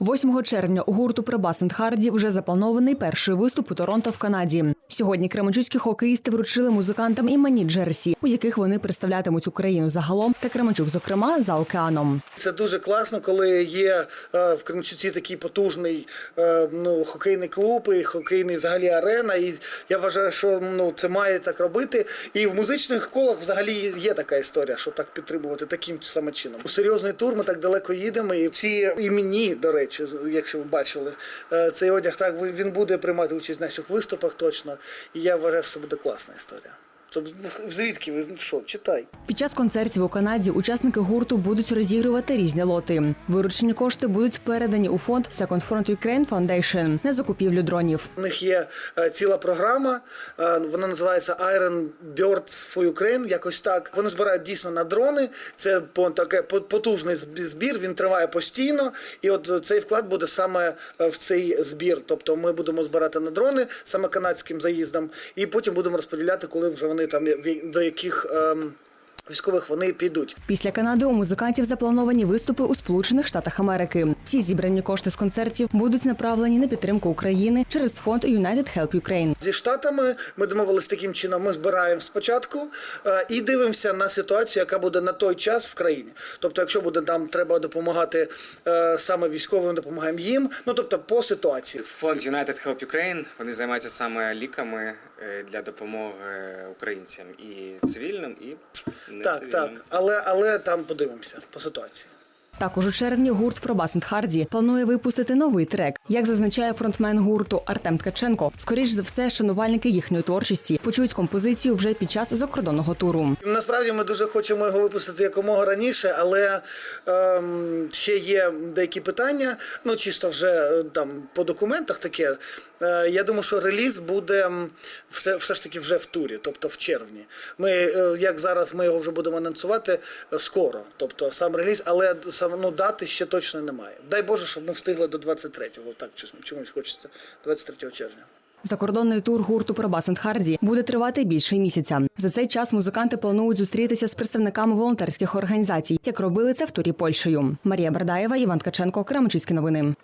8 червня у гурту Прибас Харді вже запланований перший виступ у Торонто в Канаді. Сьогодні кременчуцькі хокеїсти вручили музикантам іменні джерсі, у яких вони представлятимуть Україну загалом та Кременчук, зокрема, за океаном. Це дуже класно, коли є е, в Кременчуці такий потужний е, ну, хокейний клуб і хокейний взагалі арена. І я вважаю, що ну, це має так робити. І в музичних колах взагалі є така історія, щоб так підтримувати таким саме чином. У серйозний тур ми так далеко їдемо. І ці імені, до речі, якщо ви бачили, е, цей одяг так він буде приймати участь в наших виступах точно. І я вважаю, що це буде класна історія. Звідки ви що, читай. Під час концертів у Канаді учасники гурту будуть розігрувати різні лоти. Виручені кошти будуть передані у фонд Second Front Ukraine Foundation на закупівлю дронів. У них є е, ціла програма, е, вона називається Iron Birds for Ukraine, якось так. Вони збирають дійсно на дрони. Це по- таке по- потужний збір, він триває постійно. І от цей вклад буде саме е, в цей збір. Тобто ми будемо збирати на дрони саме канадським заїздом, і потім будемо розподіляти, коли вже вони там в- до яких ем, військових вони підуть. Після Канади у музикантів заплановані виступи у Сполучених Штатах Америки. Всі зібрані кошти з концертів будуть направлені на підтримку України через фонд United Help Ukraine. Зі штатами ми домовились таким чином. Ми збираємо спочатку е, і дивимося на ситуацію, яка буде на той час в країні. Тобто, якщо буде нам треба допомагати е, саме військовим, допомагаємо їм. Ну тобто по ситуації. Фонд United Help Ukraine, вони займаються саме ліками е, для допомоги українцям і цивільним, і не Так, цивільним. так, але але там подивимося по ситуації. Також у червні гурт Пробас енд Харді планує випустити новий трек. Як зазначає фронтмен гурту Артем Ткаченко, скоріш за все, шанувальники їхньої творчості почують композицію вже під час закордонного туру. Насправді ми дуже хочемо його випустити якомога раніше, але ем, ще є деякі питання. Ну чисто вже е, там по документах таке. Е, я думаю, що реліз буде все, все ж таки вже в турі, тобто в червні. Ми е, як зараз ми його вже будемо анонсувати е, скоро, тобто сам реліз, але сам ну дати ще точно немає. Дай Боже, щоб ми встигли до 23-го. Так чомусь хочеться 23 червня. Закордонний тур гурту Пробас Харді буде тривати більше місяця. За цей час музиканти планують зустрітися з представниками волонтерських організацій, як робили це в турі Польщею. Марія Бардаєва, Іван Ткаченко, Кременчуцькі новини.